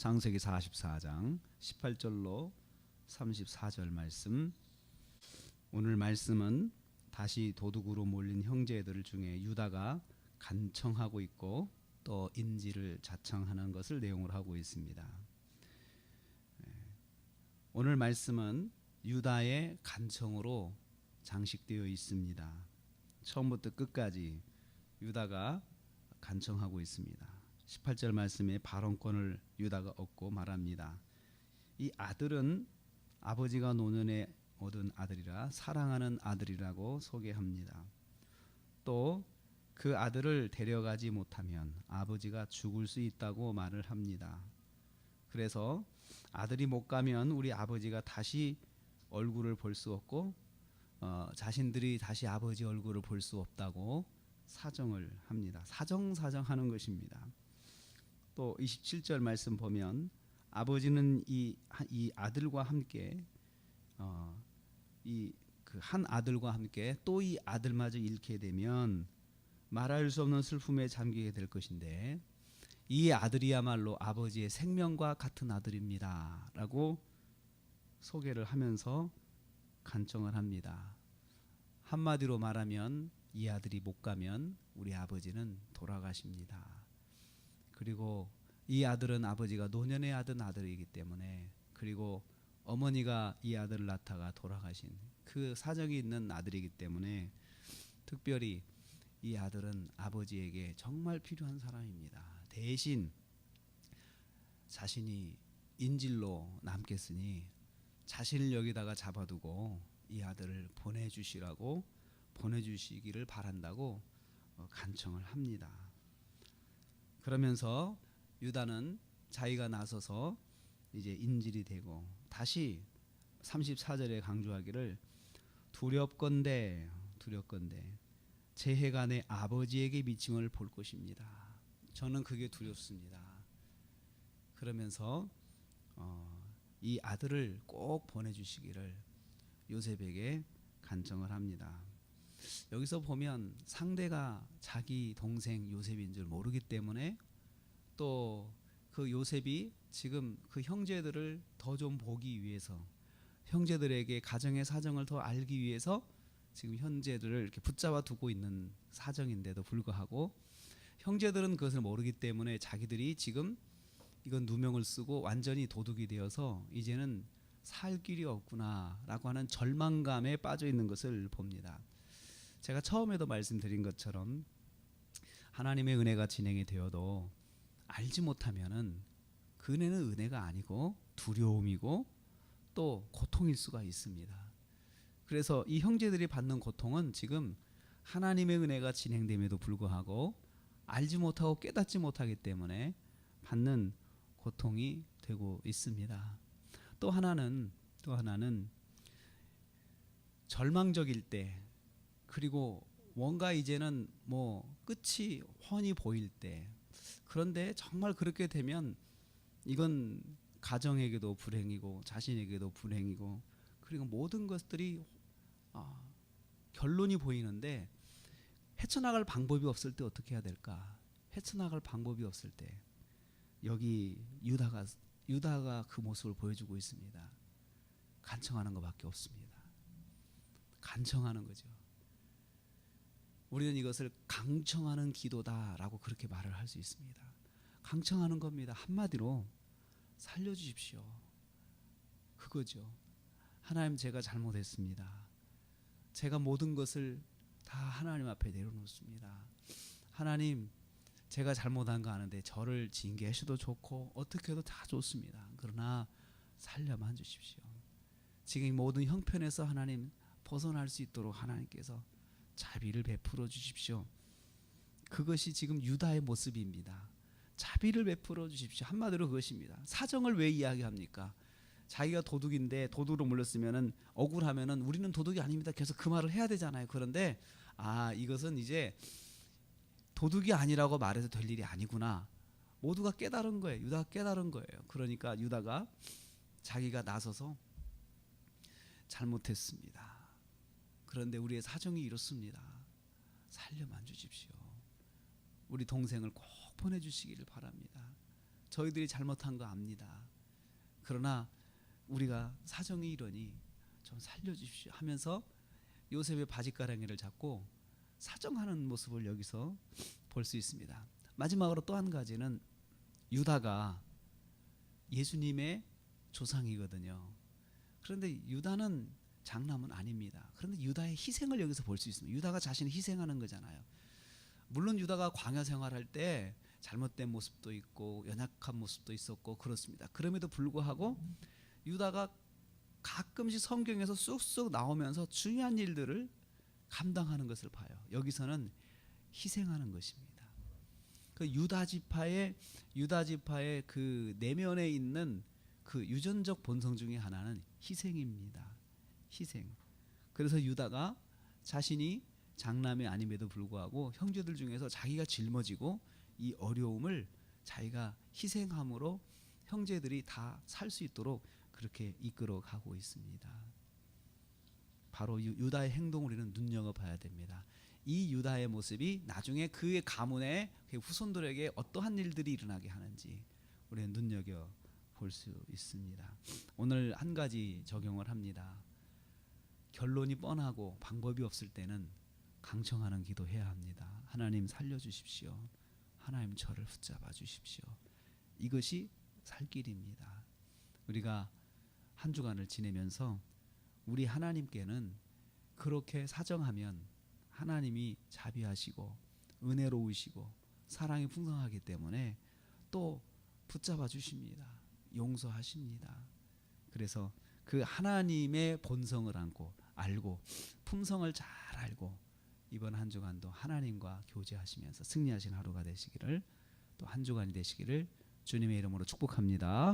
장세기 44장 18절로 34절 말씀. 오늘 말씀은 다시 도둑으로 몰린 형제들 중에 유다가 간청하고 있고 또 인지를 자청하는 것을 내용을 하고 있습니다. 예. 오늘 말씀은 유다의 간청으로 장식되어 있습니다. 처음부터 끝까지 유다가 간청하고 있습니다. 18절 말씀에 발언권을 유다가 얻고 말합니다. 이 아들은 아버지가 노년에 얻은 아들이라 사랑하는 아들이라고 소개합니다. 또 그 아들을 데려가지 못하면 아버지가 죽을 수 있다고 말을 합니다. 그래서 아들이 못 가면 우리 아버지가 다시 얼굴을 볼 수 없고 어, 자신들이 다시 아버지 얼굴을 볼 수 없다고 사정을 합니다. 사정사정하는 것입니다. 또 27절 말씀 보면 아버지는 이, 이 아들과 함께 어, 이그 한 아들과 함께 또 이 아들마저 잃게 되면 말할 수 없는 슬픔에 잠기게 될 것인데 이 아들이야말로 아버지의 생명과 같은 아들입니다라고 소개를 하면서 간청을 합니다. 한마디로 말하면 이 아들이 못 가면 우리 아버지는 돌아가십니다. 그리고 이 아들은 아버지가 노년에 하던 아들이기 때문에 그리고 어머니가 이 아들을 낳다가 돌아가신 그 사정이 있는 아들이기 때문에 특별히 이 아들은 아버지에게 정말 필요한 사람입니다. 대신 자신이 인질로 남겠으니 자신을 여기다가 잡아두고 이 아들을 보내주시라고 보내주시기를 바란다고 어, 간청을 합니다. 그러면서 유다는 자기가 나서서 이제 인질이 되고 다시 34절에 강조하기를 두렵건대 두렵건대 내 아버지에게 미침을 볼 것입니다. 저는 그게 두렵습니다. 그러면서 어, 이 아들을 꼭 보내주시기를 요셉에게 간청을 합니다. 여기서 보면 상대가 자기 동생 요셉인 줄 모르기 때문에 또 그 요셉이 지금 그 형제들을 더 좀 보기 위해서 형제들에게 가정의 사정을 더 알기 위해서 지금 형제들을 이렇게 붙잡아 두고 있는 사정인데도 불구하고 형제들은 그것을 모르기 때문에 자기들이 지금 이건 누명을 쓰고 완전히 도둑이 되어서 이제는 살 길이 없구나라고 하는 절망감에 빠져 있는 것을 봅니다. 제가 처음에도 말씀드린 것처럼 하나님의 은혜가 진행이 되어도 알지 못하면은 그 은혜는 은혜가 아니고 두려움이고 또 고통일 수가 있습니다. 그래서 이 형제들이 받는 고통은 지금 하나님의 은혜가 진행됨에도 불구하고 알지 못하고 깨닫지 못하기 때문에 받는 고통이 되고 있습니다. 또 하나는 또 하나는 절망적일 때 그리고 뭔가 이제는 뭐 끝이 훤히 보일 때 그런데 정말 그렇게 되면 이건 가정에게도 불행이고 자신에게도 불행이고 그리고 모든 것들이 아, 결론이 보이는데 헤쳐나갈 방법이 없을 때 어떻게 해야 될까? 헤쳐나갈 방법이 없을 때 여기 유다가 유다가 그 모습을 보여주고 있습니다. 간청하는 것밖에 없습니다. 간청하는 거죠. 우리는 이것을 강청하는 기도다라고 그렇게 말을 할 수 있습니다. 강청하는 겁니다. 한마디로 살려주십시오. 그거죠. 하나님 제가 잘못했습니다. 제가 모든 것을 다 하나님 앞에 내려놓습니다. 하나님 제가 잘못한 거 아는데 저를 징계하셔도 좋고 어떻게 해도 다 좋습니다. 그러나 살려만 주십시오. 지금 이 모든 형편에서 하나님 벗어날 수 있도록 하나님께서 자비를 베풀어 주십시오. 그것이 지금 유다의 모습입니다. 자비를 베풀어 주십시오. 한마디로 그것입니다. 사정을 왜 이야기합니까? 자기가 도둑인데 도둑으로 물렸으면은 억울하면은 우리는 도둑이 아닙니다. 계속 그 말을 해야 되잖아요. 그런데 아 이것은 이제 도둑이 아니라고 말해도 될 일이 아니구나. 모두가 깨달은 거예요. 유다가 깨달은 거예요. 그러니까 유다가 자기가 나서서 잘못했습니다. 그런데 우리의 사정이 이렇습니다. 살려만 주십시오. 우리 동생을 꼭 보내주시기를 바랍니다. 저희들이 잘못한 거 압니다. 그러나 우리가 사정이 이러니 좀 살려주십시오 하면서 요셉의 바지가랑이를 잡고 사정하는 모습을 여기서 볼 수 있습니다. 마지막으로 또 한 가지는 유다가 예수님의 조상이거든요. 그런데 유다는 장남은 아닙니다. 그런데 유다의 희생을 여기서 볼 수 있습니다. 유다가 자신을 희생하는 거잖아요. 물론 유다가 광야 생활할 때 잘못된 모습도 있고 연약한 모습도 있었고 그렇습니다. 그럼에도 불구하고 유다가 가끔씩 성경에서 쑥쑥 나오면서 중요한 일들을 감당하는 것을 봐요. 여기서는 희생하는 것입니다. 그 유다 지파의 유다 지파의 그 내면에 있는 그 유전적 본성 중에 하나는 희생입니다. 희생. 그래서 유다가 자신이 장남이 아님에도 불구하고 형제들 중에서 자기가 짊어지고 이 어려움을 자기가 희생함으로 형제들이 다 살 수 있도록 그렇게 이끌어 가고 있습니다. 바로 유- 유다의 행동을 우리는 눈여겨 봐야 됩니다. 이 유다의 모습이 나중에 그의 가문의 그 후손들에게 어떠한 일들이 일어나게 하는지 우리는 눈여겨 볼 수 있습니다. 오늘 한 가지 적용을 합니다. 결론이 뻔하고 방법이 없을 때는 강청하는 기도해야 합니다. 하나님 살려 주십시오. 하나님 저를 붙잡아 주십시오. 이것이 살 길입니다. 우리가 한 주간을 지내면서 우리 하나님께는 그렇게 사정하면 하나님이 자비하시고 은혜로우시고 사랑이 풍성하기 때문에 또 붙잡아 주십니다. 용서하십니다. 그래서 그 하나님의 본성을 안고 알고 품성을 잘 알고 이번 한 주간도 하나님과 교제하시면서 승리하신 하루가 되시기를 또 한 주간이 되시기를 주님의 이름으로 축복합니다.